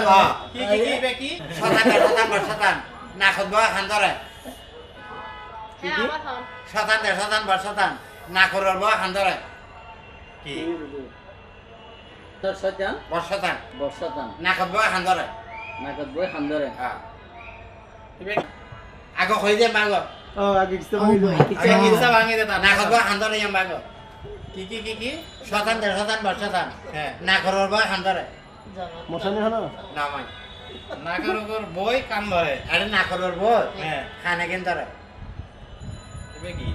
হ্যাঁ। কি কি কি বে কি? শতান শতান শতান নাকত বয় খান ধরে। হ্যাঁ শতান দে শতান বর শতান নাকরের বয় খান ধরে। কি? শতান বর্ষাতান। নাকত বয় খান ধরে। নাকত বই খান্দরে হ্যাঁ আগো কই দে মাগ। ও আগে কিস্তা ভাঙি আগে দে তার নাকত খান ধরে মাগ। কি কি কি কি? শতান দে শতান বর শতান হ্যাঁ। খান ধরে। মশানি হলো না মাই। নাকের উপর বই কান ধরে। আরে নাকরের বয় হ্যাঁ। খানে কেন ধরে? বে কি?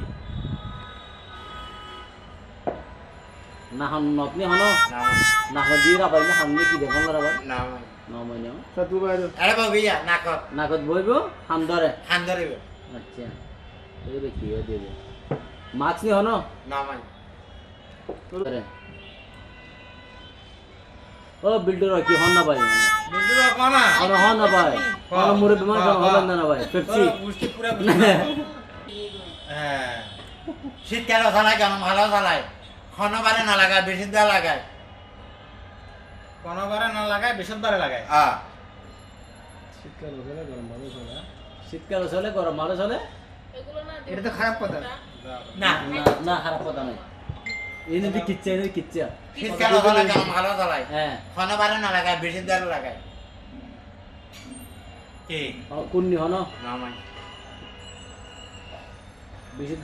না হন নপনি হন? না হন দিয়ে রাবার না হামনি কি দেখুন রাবার? না মাই। ন মইন সাতু বাইরে আরে বাবিয়া নাকত নাকত বইব হামদরে খান ধরিব আচ্ছা। এই কি হয়ে দেবে। মাছ নি হন? না মাই। করে ও বিল্ডার কি? হন না ভাই। বুঝতে পারো কোনা? হন হন না ভাই। মুরে বিমান হন না ভাই পেপসি পুরো হ্যাঁ। শীতকালে চালায় গরম ভালো চালায় ক্ষণবারে না লাগায় বেশি লাগায়। কোনোবারে না লাগায় বিশুদ্ধবারে লাগায়। হ্যাঁ শীতকাল হলে গরম ভালো চলে। শীতকাল চলে গরম ভালো চলে? এগুলো না এটা তো খারাপ কথা। না। না না খারাপ কথা নাই এই নদী কিচ্ছা এনে নদী কিচ্ছা। শীতকালে চালায় ভালো চালায় হ্যাঁ ক্ষণবারে না লাগায় বেশি দেওয়া লাগায়। কি? কুন্নি হনো না মাই বিশুদ্ধ